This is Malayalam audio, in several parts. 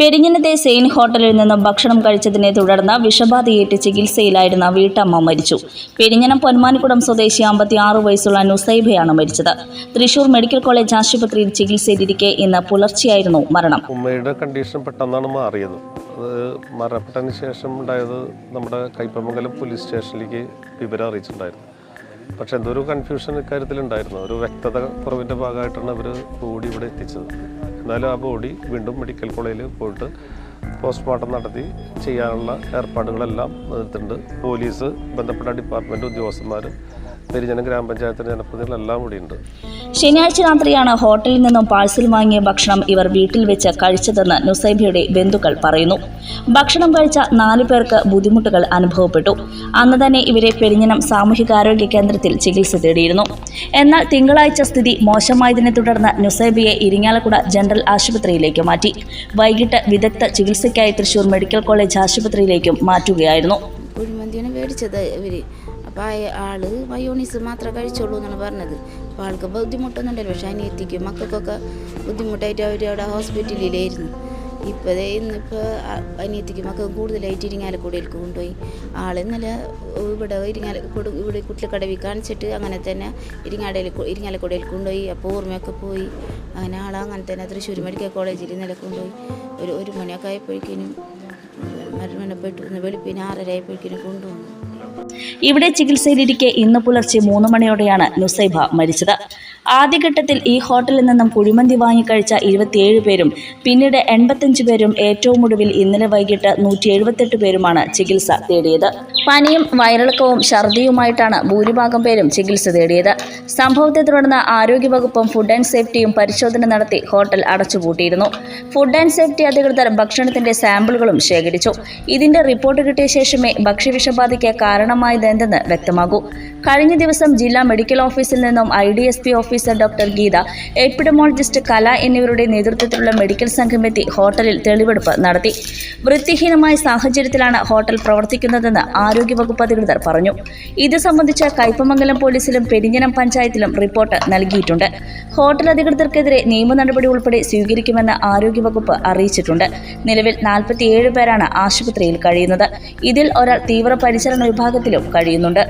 പെരിഞ്ഞനത്തെ സെയിൻ ഹോട്ടലിൽ നിന്നും ഭക്ഷണം കഴിച്ചതിനെ തുടർന്ന് വിഷബാധയേറ്റ് ചികിത്സയിലായിരുന്ന വീട്ടമ്മ മരിച്ചു. പെരിഞ്ഞനം പൊന്മാനിക്കുടം സ്വദേശി അമ്പത്തി ആറ് വയസ്സുള്ള നുസൈബയാണ് മരിച്ചത്. തൃശൂർ മെഡിക്കൽ കോളേജ് ആശുപത്രിയിൽ ചികിത്സയിലിരിക്കെ ഇന്ന് പുലർച്ചെയായിരുന്നു മരണം. ഉമ്മയുടെ കണ്ടീഷൻ പെട്ടെന്നാണ് മാറിയത്. അത് മരണപ്പെട്ടതിന് ശേഷം ഉണ്ടായത് നമ്മുടെ കൈപ്പമംഗലം പോലീസ് സ്റ്റേഷനിലേക്ക് വിവരം അറിയിച്ചിട്ടുണ്ടായിരുന്നു. പക്ഷെ എന്തോ ഒരു കൺഫ്യൂഷൻ ഇക്കാര്യത്തിലുണ്ടായിരുന്നു ഒരു വ്യക്തത കുറവിന്റെ ഭാഗമായിട്ടാണ് അവർ ബോഡി ഇവിടെ എത്തിച്ചത്. എന്നാലും ആ ബോഡി വീണ്ടും മെഡിക്കൽ കോളേജിൽ പോയിട്ട് പോസ്റ്റ്മോർട്ടം നടത്തി ചെയ്യാനുള്ള ഏർപ്പാടുകളെല്ലാം എടുത്തിട്ടുണ്ട് പോലീസ് ബന്ധപ്പെട്ട ഡിപ്പാർട്ട്മെന്റ് ഉദ്യോഗസ്ഥന്മാർ പെരിഞ്ഞനം ഗ്രാമപഞ്ചായത്തിന്റെ ജനപ്രതിനിധികളെല്ലാം കൂടിയുണ്ട് ശനിയാഴ്ച രാത്രിയാണ് ഹോട്ടലിൽ നിന്നും പാഴ്സൽ വാങ്ങിയ ഭക്ഷണം ഇവർ വീട്ടിൽ വെച്ച് കഴിച്ചതെന്ന് നുസൈബിയുടെ ബന്ധുക്കൾ പറയുന്നു. ഭക്ഷണം കഴിച്ച നാലു പേർക്ക് ബുദ്ധിമുട്ടുകൾ അനുഭവപ്പെട്ടു. അന്ന് തന്നെ ഇവരെ പെരിഞ്ഞനം സാമൂഹികാരോഗ്യ കേന്ദ്രത്തിൽ ചികിത്സ തേടിയിരുന്നു. എന്നാൽ തിങ്കളാഴ്ച സ്ഥിതി മോശമായതിനെ തുടർന്ന് നുസൈബിയെ ഇരിങ്ങാലക്കുട ജനറൽ ആശുപത്രിയിലേക്ക് മാറ്റി. വൈകിട്ട് വിദഗ്ധ ചികിത്സയ്ക്കായി തൃശൂർ മെഡിക്കൽ കോളേജ് ആശുപത്രിയിലേക്കും മാറ്റുകയായിരുന്നു. കുഴിമന്തിയാണ് മേടിച്ചത് ഇവർ അപ്പോൾ ആൾ മയോണീസ് മാത്രമേ കഴിച്ചോളൂ എന്നാണ് പറഞ്ഞത്. അപ്പോൾ ആൾക്ക് ബുദ്ധിമുട്ടൊന്നുണ്ടല്ലോ പക്ഷേ അനിയത്തിക്കും മക്കൾക്കൊക്കെ ബുദ്ധിമുട്ടായിട്ട് അവർ അവിടെ ഹോസ്പിറ്റലിലായിരുന്നു. ഇപ്പോൾ ഇന്നിപ്പോൾ അനിയത്തിക്ക് മക്കൾ കൂടുതലായിട്ട് ഇരിങ്ങാലക്കുടയിലേക്ക് കൊണ്ടുപോയി. ആൾ ഇന്നലെ ഇവിടെ ഇരിങ്ങാല ഇവിടെ കുട്ടിലക്കടവി കാണിച്ചിട്ട് അങ്ങനെ തന്നെ ഇരിങ്ങാടയിൽ ഇരിങ്ങാലക്കുടയിൽ കൊണ്ടുപോയി. അപ്പോൾ ഓർമ്മയൊക്കെ പോയി. അങ്ങനെ ആൾ അങ്ങനെ തന്നെ തൃശ്ശൂർ മെഡിക്കൽ കോളേജിൽ ഇന്നലെ കൊണ്ടുപോയി. ഒരു ഒരു മണിയൊക്കെ ആയപ്പോഴേക്കിനും മരണപ്പെട്ടു വെളുപ്പിന് ആറര ആയപ്പോഴേക്കിനും കൊണ്ടുവന്നു. ഇവിടെ ചികിത്സയിലിരിക്കെ ഇന്ന് പുലർച്ചെ മൂന്ന് മണിയോടെയാണ് നുസൈബ മരിച്ചത്. ആദ്യഘട്ടത്തിൽ ഈ ഹോട്ടലിൽ നിന്നും കുഴിമന്തി വാങ്ങിക്കഴിച്ച ഇരുപത്തിയേഴ് പേരും പിന്നീട് എൺപത്തഞ്ച് പേരും ഏറ്റവും ഒടുവിൽ ഇന്നലെ വൈകിട്ട് നൂറ്റി എഴുപത്തെട്ട് പേരുമാണ് ചികിത്സ തേടിയത്. പനിയും വയറിളക്കവും ഛർദിയുമായിട്ടാണ് ഭൂരിഭാഗം പേരും ചികിത്സ തേടിയത്. സംഭവത്തെ തുടർന്ന് ആരോഗ്യവകുപ്പും ഫുഡ് ആൻഡ് സേഫ്റ്റിയും പരിശോധന നടത്തി ഹോട്ടൽ അടച്ചുപൂട്ടിയിരുന്നു. ഫുഡ് ആൻഡ് സേഫ്റ്റി അധികൃതർ ഭക്ഷണത്തിന്റെ സാമ്പിളുകളും ശേഖരിച്ചു. ഇതിന്റെ റിപ്പോർട്ട് കിട്ടിയ ശേഷമേ ഭക്ഷ്യവിഷബാധയ്ക്ക് കാരണമായതെന്തെന്ന് വ്യക്തമാകൂ. കഴിഞ്ഞ ദിവസം ജില്ലാ മെഡിക്കൽ ഓഫീസിൽ നിന്നും I D S P officer doctor Geetha epidemiologist Kala എന്നിവരുടെ നേതൃത്വത്തിലുള്ള മെഡിക്കൽ സംഘമെത്തി ഹോട്ടലിൽ തെളിവെടുപ്പ് നടത്തി. വൃത്തിഹീനമായ സാഹചര്യത്തിലാണ് ഹോട്ടൽ പ്രവർത്തിക്കുന്നതെന്ന് ആരോഗ്യവകുപ്പ് അധികൃതർ പറഞ്ഞു. ഇത് സംബന്ധിച്ച് കയ്പമംഗലം പോലീസിലും പെരിഞ്ഞനം പഞ്ചായത്തിലും റിപ്പോർട്ട് നൽകിയിട്ടുണ്ട്. ഹോട്ടൽ അധികൃതർക്കെതിരെ നിയമ നടപടി ഉൾപ്പെടെ സ്വീകരിക്കുമെന്ന് ആരോഗ്യവകുപ്പ് അറിയിച്ചിട്ടുണ്ട്. നിലവിൽ നാൽപ്പത്തിയേഴ് പേരാണ് ആശുപത്രിയിൽ കഴിയുന്നത്. ഇതിൽ ഒരാൾ തീവ്രപരിചരണ വിഭാഗത്തിലും കഴിയുന്നുണ്ട്.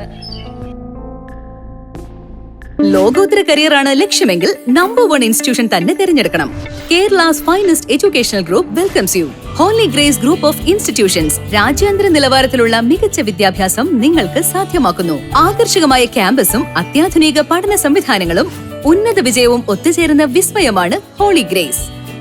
ലോകോത്തര കരിയറാണ് ലക്ഷ്യമെങ്കിൽ നമ്പർ വൺ ഇൻസ്റ്റിറ്റ്യൂഷൻ തന്നെ തിരഞ്ഞെടുക്കണം. Kerala's finest educational group welcomes you Holy Grace group of institutions രാജ്യാന്തര നിലവാരത്തിലുള്ള മികച്ച വിദ്യാഭ്യാസം നിങ്ങൾക്ക് സാധ്യമാക്കുന്നു. ആകർഷകമായ ക്യാമ്പസും അത്യാധുനിക പഠന സംവിധാനങ്ങളും ഉന്നത വിജയവും ഒത്തുചേരുന്ന വിസ്മയമാണ് Holy Grace